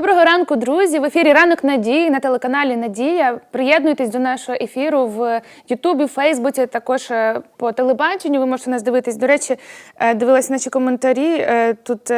Доброго ранку, друзі. В ефірі ранок надії на телеканалі Надія. Приєднуйтесь до нашого ефіру в Ютубі, Фейсбуці, також е, по телебаченню. Ви можете нас дивитись. До речі, е, дивилась наші коментарі. Е, Тут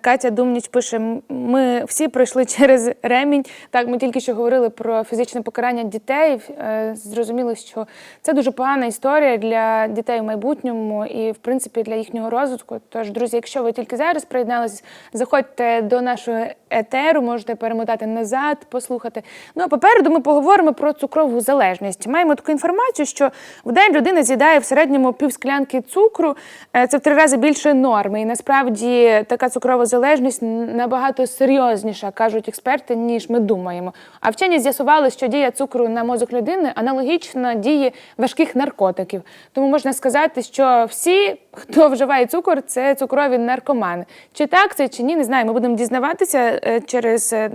Катя Думніч пише: ми всі пройшли через ремінь. Так, ми тільки що говорили про фізичне покарання дітей. Е, Зрозуміло, що це дуже погана історія для дітей в майбутньому і, в принципі, для їхнього розвитку. Тож, друзі, якщо ви тільки зараз приєднались, заходьте до нашого етеру, можете перемотати назад, послухати. Ну а попереду ми поговоримо про цукрову залежність. Маємо таку інформацію, що в день людина з'їдає в середньому півсклянки цукру. Е, Це в три рази більше норми. І насправді така цукрова залежність набагато серйозніша, кажуть експерти, ніж ми думаємо. А вчені з'ясували, що дія цукру на мозок людини аналогічна дії важких наркотиків. Тому можна сказати, що всі, хто вживає цукор, це цукрові наркомани. Чи так це, чи ні, не знаю. Ми будемо дізнаватися е, через е,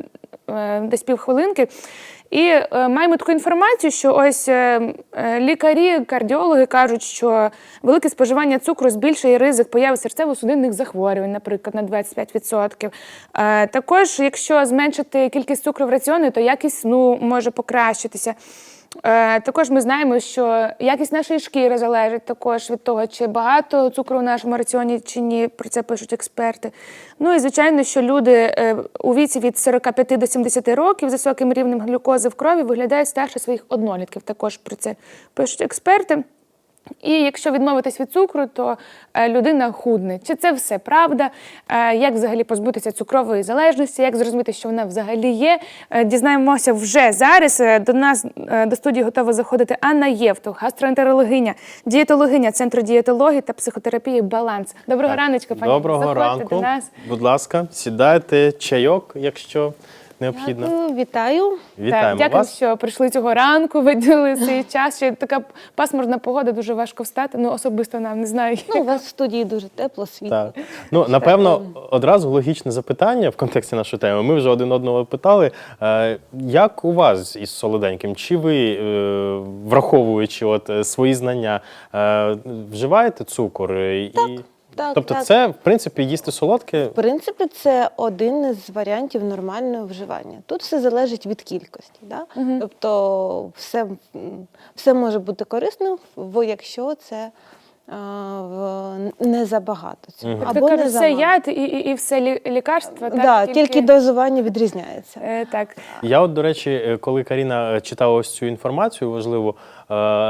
десь півхвилинки. І е, маємо таку інформацію, що ось е, е, лікарі, кардіологи кажуть, що велике споживання цукру збільшує ризик появи серцево-судинних захворювань, наприклад, на 25%. Е, також, якщо зменшити кількість цукру в раціоні, то якість сну може покращитися. Е, Також ми знаємо, що якість нашої шкіри залежить також від того, чи багато цукру в нашому раціоні чи ні. Про це пишуть експерти. Ну і звичайно, що люди е, у віці від 45 до 70 років з високим рівнем глюкози в крові виглядають старше своїх однолітків. Також про це пишуть експерти. І якщо відмовитись від цукру, то е, людина худне. Чи це все правда? Е, Як взагалі позбутися цукрової залежності? Як зрозуміти, що вона взагалі є? Е, Дізнаємося вже зараз. До нас до студії готова заходити Анна Євтух, гастроентерологиня, дієтологиня Центру дієтології та психотерапії Баланс. Доброго раночка, пані. Доброго Заходьте ранку. до нас. Будь ласка, сідайте, чайок, якщо необхідно. Дякую, вітаю. Вітаємо так, дякую, вас. що прийшли цього ранку, виділили свій час. Ще така пасмурна погода, дуже важко встати. Ну особисто нам не знаю. Ну, у вас в студії дуже тепло, світло. Так. Ну, напевно, одразу логічне запитання в контексті нашої теми. Ми вже один одного питали. Е, Як у вас із солоденьким? Чи ви, е, враховуючи от е, свої знання, вживаєте цукор? І... так, тобто, так. це, в принципі, їсти солодке. В принципі, це один із варіантів нормального вживання. Тут все залежить від кількості. Да? Тобто все, все може бути корисним, якщо це в, не забагато цього. Мгм. Або Або кажуть, не все яд і, і, і все лі- лікарства. Так, Да, тільки дозування відрізняється. Е, так. Я, от, до речі, е, коли Каріна читала ось цю інформацію важливу, е,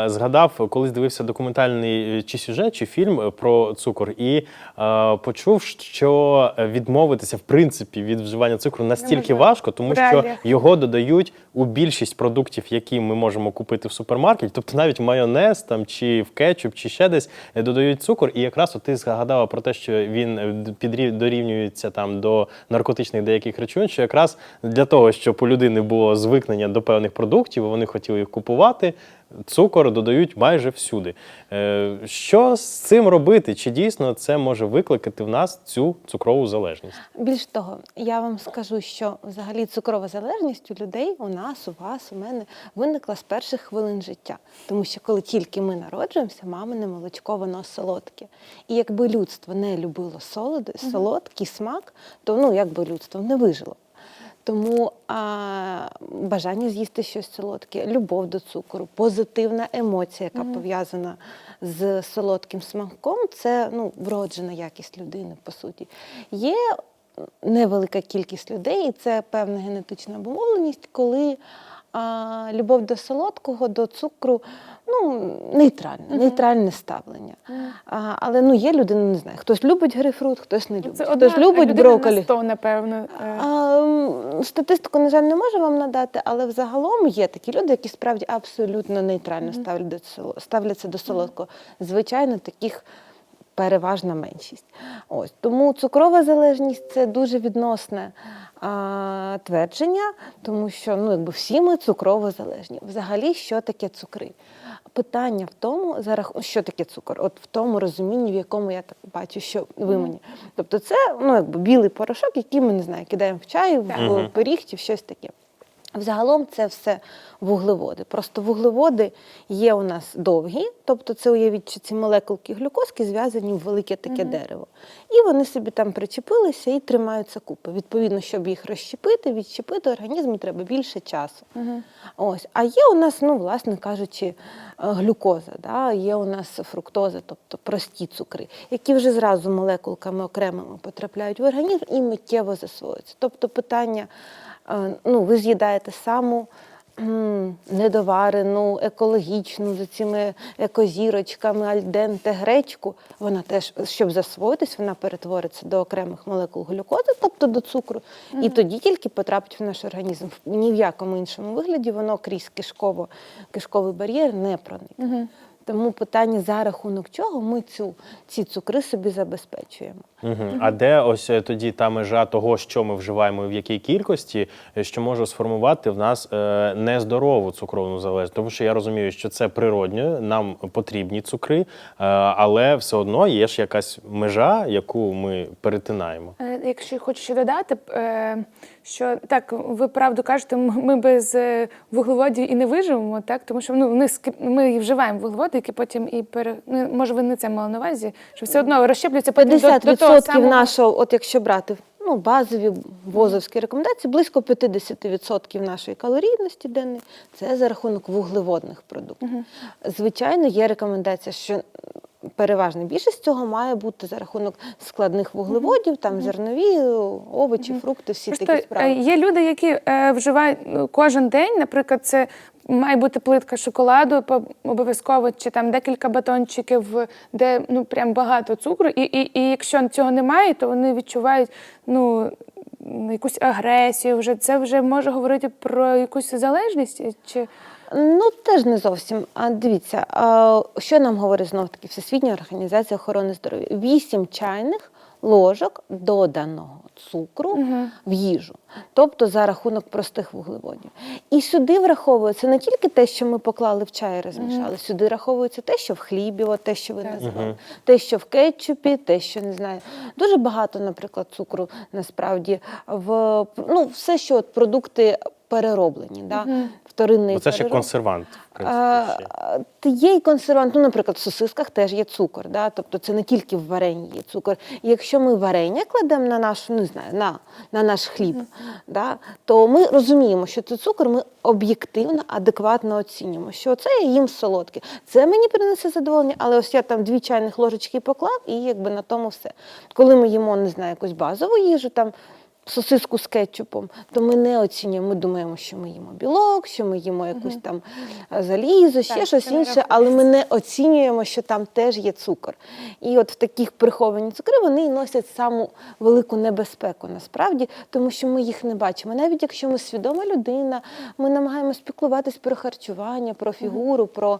згадав, колись дивився документальний е, чи сюжет, чи фільм е, про цукор, і е, почув, що відмовитися в принципі від вживання цукру настільки важко, тому що його додають у більшість продуктів, які ми можемо купити в супермаркеті, тобто навіть в майонез там чи в кетчуп, чи ще десь е, додають цукор. І якраз от ти згадала про те, що він е, підрів- дорівнюється там до наркотичних деяких речовин, що якраз для того, щоб у людини було звикнення до певних продуктів, вони хотіли їх купувати. Цукор додають майже всюди. Е, Що з цим робити? Чи дійсно це може викликати в нас цю цукрову залежність? Більш того, я вам скажу, що взагалі цукрова залежність у людей, у нас, у вас, у мене виникла з перших хвилин життя. Тому що коли тільки ми народжуємося, мамине молочко воно солодке. І якби людство не любило солоди, солодкий смак, то ну якби людство не вижило. Тому а, бажання з'їсти щось солодке, любов до цукру, позитивна емоція, яка пов'язана з солодким смаком, це ну, вроджена якість людини, по суті. Є невелика кількість людей, і це певна генетична обумовленість, коли а, любов до солодкого, до цукру ну, нейтральне, нейтральне ставлення. А, але ну, є люди, ну, не знаю, хтось любить грейпфрут, хтось не любить. Це хтось одна любить людина брокколі. на 100, напевно. Е, А, статистику, на жаль, не можу вам надати, але взагалом є такі люди, які справді абсолютно нейтрально до ставляться до солодкого. Звичайно, таких переважна меншість. Ось тому цукрова залежність це дуже відносне а, твердження, тому що ну, якби всі ми цукрово залежні. Взагалі, що таке цукри? Питання в тому, за рах- що таке цукор, от в тому розумінні, в якому я так бачу, що ви мені. Тобто, це ну, якби білий порошок, який ми не знаю, кидаємо в чай, в пиріг чи в щось таке. Взагалом це все вуглеводи. Просто вуглеводи є у нас довгі, тобто це уявіть, що ці молекулки глюкозки зв'язані в велике таке дерево. І вони собі там причепилися і тримаються купи. Відповідно, щоб їх розщепити, відщепити, організму треба більше часу. Ось. А є у нас, ну, власне кажучи, е, глюкоза, да? є у нас фруктоза, тобто прості цукри, які вже зразу молекулками окремими потрапляють в організм і миттєво засвоюються. Тобто питання, ну, ви з'їдаєте саму недоварену, екологічну, з цими екозірочками, альденте гречку, вона теж, щоб засвоїтись, вона перетвориться до окремих молекул глюкози, тобто до цукру, і тоді тільки потрапить в наш організм. Ні в якому іншому вигляді воно крізь кишково, кишковий бар'єр не проникне. Тому питання за рахунок чого ми цю, ці цукри собі забезпечуємо. Угу. А де ось е, тоді та межа того, що ми вживаємо і в якій кількості, е, що може сформувати в нас е, нездорову цукровну залежність? Тому що я розумію, що це природньо, нам потрібні цукри, е, але все одно є ж якась межа, яку ми перетинаємо. Е, Якщо хочу ще додати, е, що так, ви правду кажете, ми без е, вуглеводів і не виживемо, так тому що ну вони ми вживаємо вуглеводи, які потім і пере ну, може ви не це мали на увазі, що все одно розщеплюються потім до, 50% до того самого. нашого, от якщо брати ну, базові возовські рекомендації, близько 50% нашої калорійності денної це за рахунок вуглеводних продуктів. Звичайно, є рекомендація, що переважна більшість цього має бути за рахунок складних вуглеводів, там зернові, овочі, фрукти, всі Просто такі е, справи. є люди, які е, вживають ну, кожен день, наприклад, це має бути плитка шоколаду, обов'язково, чи там декілька батончиків, де ну прям багато цукру. І, і, і якщо цього немає, то вони відчувають ну. Якусь агресію, вже це вже може говорити про якусь залежність, чи Ну, теж не зовсім. А дивіться, а, що нам говорить знов таки Всесвітня організація охорони здоров'я? Вісім чайних ложок доданого цукру в їжу, тобто за рахунок простих вуглеводів. І сюди враховується не тільки те, що ми поклали в чай і розмішали, сюди раховується те, що в хлібі, от те, що ви називали, те, що в кетчупі, те, що не знаю. Дуже багато, наприклад, цукру насправді в ну, все, що от продукти перероблені, да? вторинний Бо це ще консервант, в принципі. ще. а, є і консервант, ну, наприклад, в сосисках теж є цукор, да? тобто це не тільки в варенні є цукор. І якщо ми варення кладемо на наш, не знаю, на, на наш хліб, да? то ми розуміємо, що цей цукор ми об'єктивно, адекватно оцінюємо, що це їм солодке. Це мені принесе задоволення, але ось я там дві чайних ложечки поклав, і якби на тому все. Коли ми їмо, не знаю, якусь базову їжу, там сосиску з кетчупом, то ми не оцінюємо. Ми думаємо, що ми їмо білок, що ми їмо якусь там залізо, ще Так, щось інше, але ми не оцінюємо, що там теж є цукор. І от в таких приховані цукри вони носять саму велику небезпеку насправді, тому що ми їх не бачимо. Навіть якщо ми свідома людина, ми намагаємося піклуватись про харчування, про фігуру, про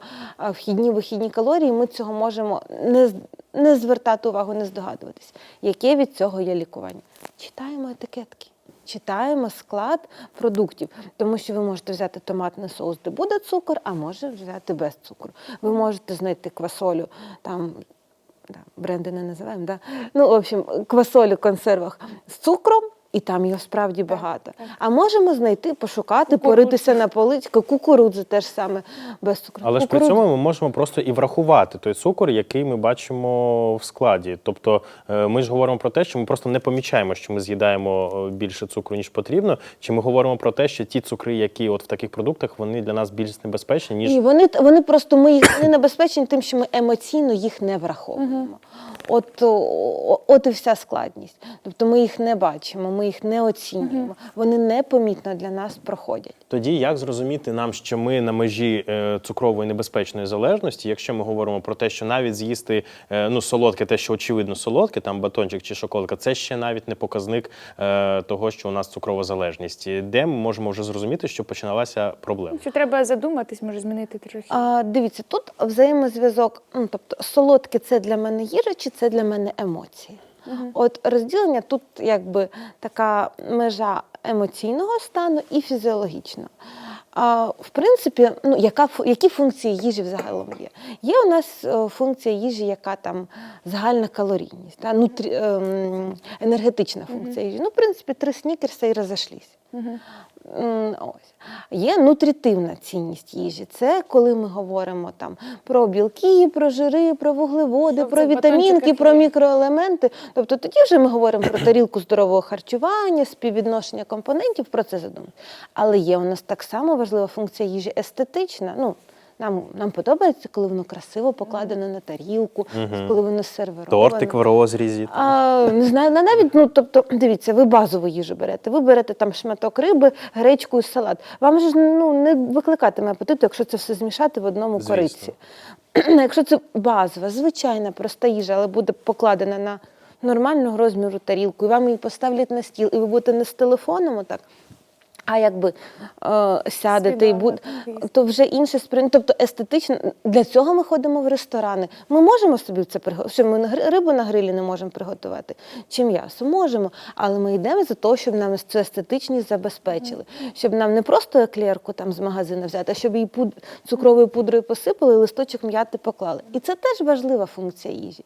вхідні вихідні калорії. Ми цього можемо не, не звертати увагу, не здогадуватись, яке від цього є лікування. Читаємо етикетки. Читаємо склад продуктів, тому що ви можете взяти томатний соус, де буде цукор, а може взяти без цукру. Ви можете знайти квасолю, там да, бренди не називаємо, да? ну, в общем, квасолю в консервах з цукром, і там його справді багато. А можемо знайти, пошукати, поритися на поличку, кукурудзу теж саме без цукру. Але ж при цьому ми можемо просто і врахувати той цукор, який ми бачимо в складі. Тобто е, ми ж говоримо про те, що ми просто не помічаємо, що ми з'їдаємо е, більше цукру, ніж потрібно. Чи ми говоримо про те, що ті цукри, які от в таких продуктах, вони для нас більш небезпечні, ніж Ні, вони, вони просто ми їх вони небезпечні тим, що ми емоційно їх не враховуємо. От, от і вся складність. Тобто ми їх не бачимо, ми їх не оцінюємо. Вони непомітно для нас проходять. Тоді як зрозуміти нам, що ми на межі е, цукрової небезпечної залежності, якщо ми говоримо про те, що навіть з'їсти е, ну солодке, те, що очевидно солодке, там батончик чи шоколадка, це ще навіть не показник е, того, що у нас цукрова залежність. Де ми можемо вже зрозуміти, що починалася проблема? що треба задуматись, може змінити трохи. А, дивіться, тут взаємозв'язок, ну тобто солодке це для мене їжа, чи це для мене емоції. От розділення тут якби така межа емоційного стану і фізіологічного. А, в принципі, ну, яка, які функції їжі взагалом є? Є у нас е, функція їжі, яка там загальна калорійність, та, нутрі, ем, енергетична функція їжі. Ну, в принципі, три снікерса і розійшлися. М, Ось. Є нутритивна цінність їжі. Це коли ми говоримо там про білки, про жири, про вуглеводи, Щоб про вітамінки, про мікроелементи. Тобто тоді вже ми говоримо про тарілку здорового харчування, співвідношення компонентів, про це задумаємо. Але є у нас так само важлива функція їжі естетична. Ну, нам, нам подобається, коли воно красиво покладено на тарілку, коли воно сервіровано. Тортик в розрізі. А, не знаю, навіть, ну тобто, дивіться, ви базову їжу берете. Ви берете там шматок риби, гречку і салат. Вам ж ну, не викликатиме апетиту, якщо це все змішати в одному Звісно. кориці. якщо це базова, звичайна, проста їжа, але буде покладена на нормального розміру тарілку, і вам її поставлять на стіл, і ви будете не з телефоном отак. А якби е, сядете і буде, то вже інше сприйняття. Тобто естетично для цього ми ходимо в ресторани. Ми можемо собі це приготувати. Що ми рибу на грилі не можемо приготувати чи м'ясо? Можемо, але ми йдемо за того, щоб нам цю естетичність забезпечили, щоб нам не просто еклерку там з магазину взяти, а щоб її пуд... цукровою пудрою посипали і листочок м'яти поклали. І це теж важлива функція їжі.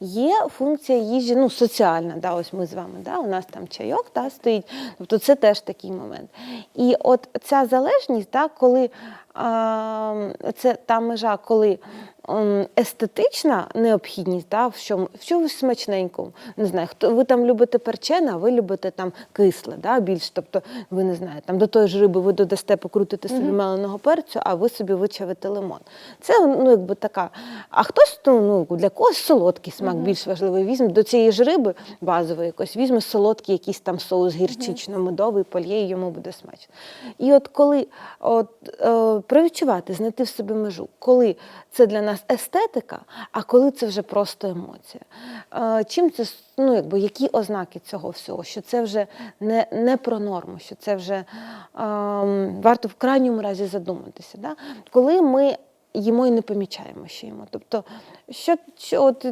Є функція їжі, ну соціальна. Да, ось ми з вами, да, у нас там чайок да, стоїть. Тобто це теж такий момент. І от ця залежність, да, коли а, це та межа, коли естетична необхідність да, в чому в чомусь смачненькому. Не знаю, хто ви там любите перчене, а ви любите там кисле, да, більш. Тобто, ви не знаєте, там до тої ж риби ви додасте покрутити собі меленого перцю, а ви собі вичавите лимон. Це ну, якби така. А хтось ну, ну, для когось солодкий смак більш важливий. Візьме до цієї ж риби базової якось, візьме солодкий якийсь там соус гірчично-медовий, польє, і йому буде смачно. І от коли от, е, провідчувати, знайти в собі межу, коли це для нас естетика, а коли це вже просто емоція. Чим це ну, якби, які ознаки цього всього? Що це вже не, не про норму, що це вже ем, варто в крайньому разі задуматися. Да? Коли ми їмо і не помічаємо, що їмо. Тобто, що, що, от,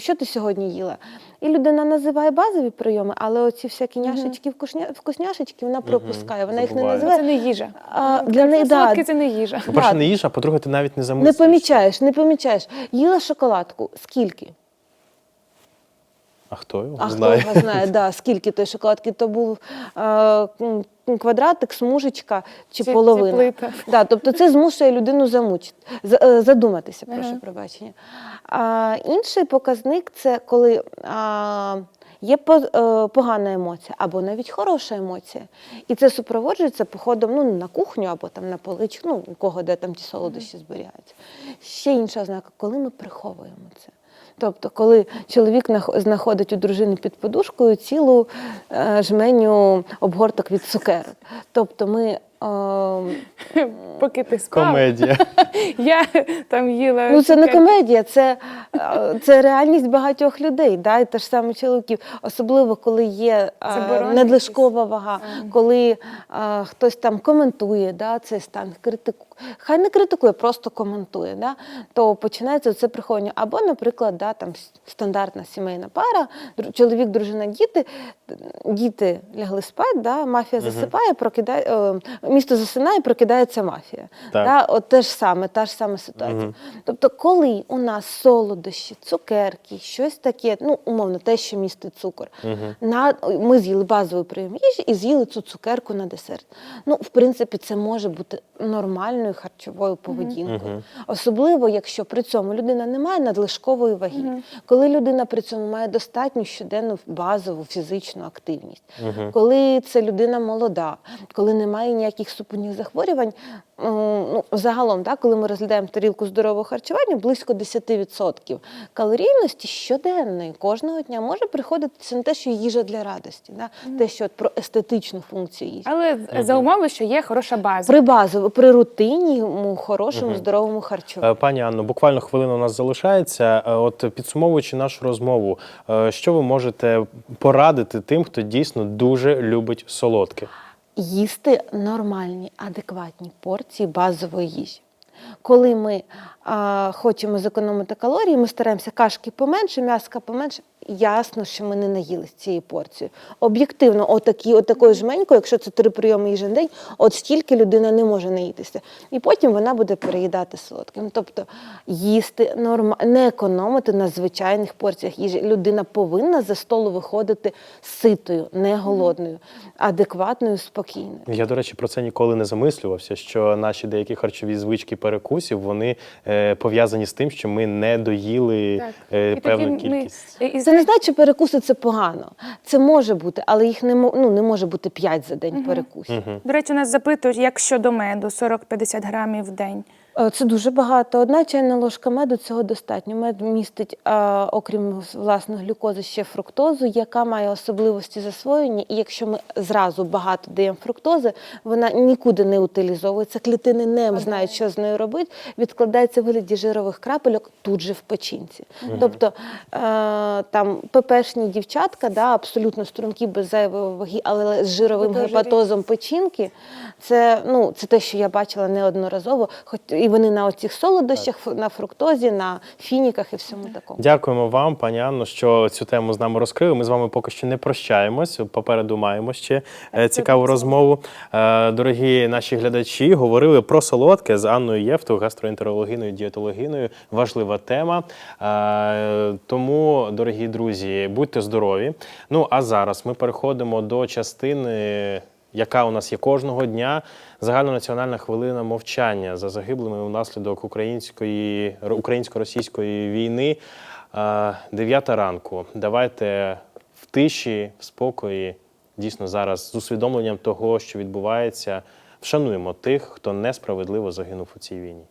що ти сьогодні їла? І людина називає базові прийоми, але оці всякі няшечки, вкусня, вкусняшечки вона пропускає, вона їх не Забуває. Це не їжа. А, для неї, да. солодке це не їжа. По-перше, не їж, а по-друге, ти навіть не Не помічаєш, не помічаєш. Їла шоколадку. Скільки? А хто його А знає? хто його знає, да, скільки той шоколадки? То був е, квадратик, смужечка чи, Чи- половина. плита. Да, тобто це змушує людину замучити, за- е, задуматися, прошу Ага. пробачення. А, інший показник це коли а, є по- е, погана емоція або навіть хороша емоція. І це супроводжується походом ну, на кухню або там на поличку, ну, у кого де там ті солодощі зберігаються. Ще інша ознака, коли ми приховуємо це. Тобто, коли чоловік нах- знаходить у дружини під подушкою цілу е, жменю обгорток від цукерок. Тобто ми. Е, Поки ти спав. Комедія. Я там їла. Ну, це не комедія, це, е, це реальність багатьох людей, да, і те ж саме чоловіків. Особливо, коли є е, надлишкова вага, коли е, хтось там коментує да, цей стан, критикує. Хай не критикує, просто коментує, да, то починається це приховання. Або, наприклад, да, там стандартна сімейна пара, чоловік, дружина, діти, діти лягли спати, да, мафія засипає, прокидає, е, місто засинає, прокидається мафія. Так. Да, от те ж саме, та ж сама ситуація. Тобто, коли у нас солодощі, цукерки, щось таке, ну умовно, те, що містить цукор, на ми з'їли базовий прийом їжі і з'їли цю цукерку на десерт. Ну, в принципі, це може бути нормальною харчовою поведінкою, особливо якщо при цьому людина не має надлишкової ваги, коли людина при цьому має достатню щоденну базову фізичну активність, коли це людина молода, коли немає ніяких супутніх захворювань. Ну, загалом, так, коли ми розглядаємо тарілку здорового харчування, близько 10% калорійності щоденної кожного дня може приходити це не те, що їжа для радості, да? те, що от про естетичну функцію їжі. Але за умови, що є хороша база. При базово, при рутинному, хорошому, здоровому харчуванні. Е, Пані Анно, буквально хвилина у нас залишається. Е, От підсумовуючи нашу розмову, е, що ви можете порадити тим, хто дійсно дуже любить солодке? Їсти нормальні, адекватні порції базової їжі. Коли ми а, хочемо зекономити калорії, ми стараємося кашки поменше, м'яска поменше, ясно, що ми не наїлися цієї порції. Об'єктивно, отакі, отакою жменькою, якщо це три прийоми їжі на день, от стільки людина не може наїтися. І потім вона буде переїдати солодким. Тобто їсти норма, не економити на звичайних порціях їжі. Людина повинна за столу виходити ситою, не голодною, адекватною, спокійною. Я, до речі, про це ніколи не замислювався, що наші деякі харчові звички перекусів вони е, пов'язані з тим, що ми не доїли е, певну тоді ми- і- не знаю, чи перекуси це погано. Це може бути, але їх не ну, не може бути 5 за день перекусів. До речі, нас запитують, як щодо меду 40-50 грамів в день. Е, Це дуже багато. Одна чайна ложка меду цього достатньо. Мед містить, е, окрім власне глюкози, ще фруктозу, яка має особливості засвоєння. І якщо ми зразу багато даємо фруктози, вона нікуди не утилізовується. Клітини не знають, що з нею робити. Відкладається в вигляді жирових крапельок тут же в печінці. Тобто е, там ППшні дівчатка, да, абсолютно стрункі без зайвої ваги, але з жировим гепатозом печінки. Це, ну, це те, що я бачила неодноразово. Хоч і вони на оцих солодощах, на фруктозі, на фініках і всьому такому. Дякуємо вам, пані Анно, що цю тему з нами розкрили. Ми з вами поки що не прощаємось. Попереду маємо ще е, цікаву розмову. Е, Дорогі наші глядачі, говорили про солодке з Анною Євту, гастроентерологиною, дієтологиною. Важлива тема. Е, Тому, дорогі друзі, будьте здорові. Ну а зараз ми переходимо до частини. Яка у нас є кожного дня загальнонаціональна хвилина мовчання за загиблими внаслідок української українсько-російської війни. Дев'ята ранку. Давайте в тиші, в спокої, дійсно зараз з усвідомленням того, що відбувається, вшануємо тих, хто несправедливо загинув у цій війні.